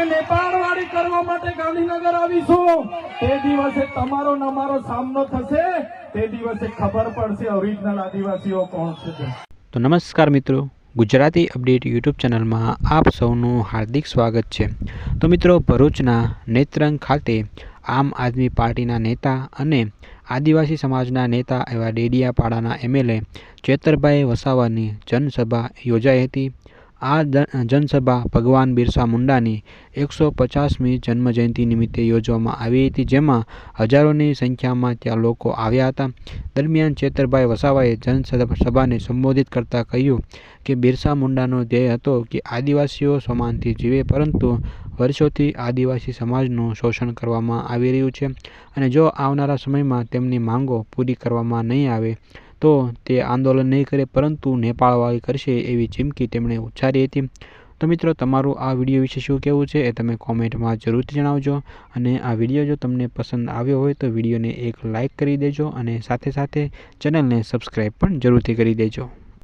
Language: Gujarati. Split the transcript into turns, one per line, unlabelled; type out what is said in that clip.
અમે નેપાળવાળી કરવા માટે ગાંધીનગર આવીશું. તે દિવસે તમારો નમારો સામનો થશે. તે દિવસે ખબર પડશે ઓરિજિનલ આદિવાસીઓ કોણ છે
તો. નમસ્કાર મિત્રો, ગુજરાતી અપડેટ યુટ્યુબ ચેનલમાં આપ સૌનું હાર્દિક સ્વાગત છે. તો મિત્રો, ભરૂચના નેત્રંગ ખાતે આમ આદમી પાર્ટીના નેતા અને આદિવાસી સમાજના નેતા એવા ડેડિયાપાડાના એમએલએ ચેતરભાઈ વસાવાની જનસભા યોજાઈ હતી. આ જન- જનસભા ભગવાન બિરસા મુંડાની એકસો પચાસમી જન્મજયંતિ નિમિત્તે યોજવામાં આવી હતી, જેમાં હજારોની સંખ્યામાં ત્યાં લોકો આવ્યા હતા. દરમિયાન ચેતરભાઈ વસાવાએ જનસભાને સંબોધિત કરતાં કહ્યું કે બિરસા મુંડાનો ધ્યેય હતો કે આદિવાસીઓ સમાનથી જીવે, પરંતુ વર્ષોથી આદિવાસી સમાજનું શોષણ કરવામાં આવી રહ્યું છે અને જો આવનારા સમયમાં તેમની માંગો પૂરી કરવામાં નહીં આવે તો તે આંદોલન નહીં કરે, પરંતુ નેપાળવાળી કરશે એવી ચીમકી તેમણે ઉચ્ચારી હતી. તો મિત્રો, તમારું આ વીડિયો વિશે શું કહેવું છે એ તમે કોમેન્ટમાં જરૂરથી જણાવજો અને આ વીડિયો જો તમને પસંદ આવ્યો હોય તો વિડીયોને એક લાઇક કરી દેજો અને સાથે સાથે ચેનલને સબસ્ક્રાઈબ પણ જરૂરથી કરી દેજો.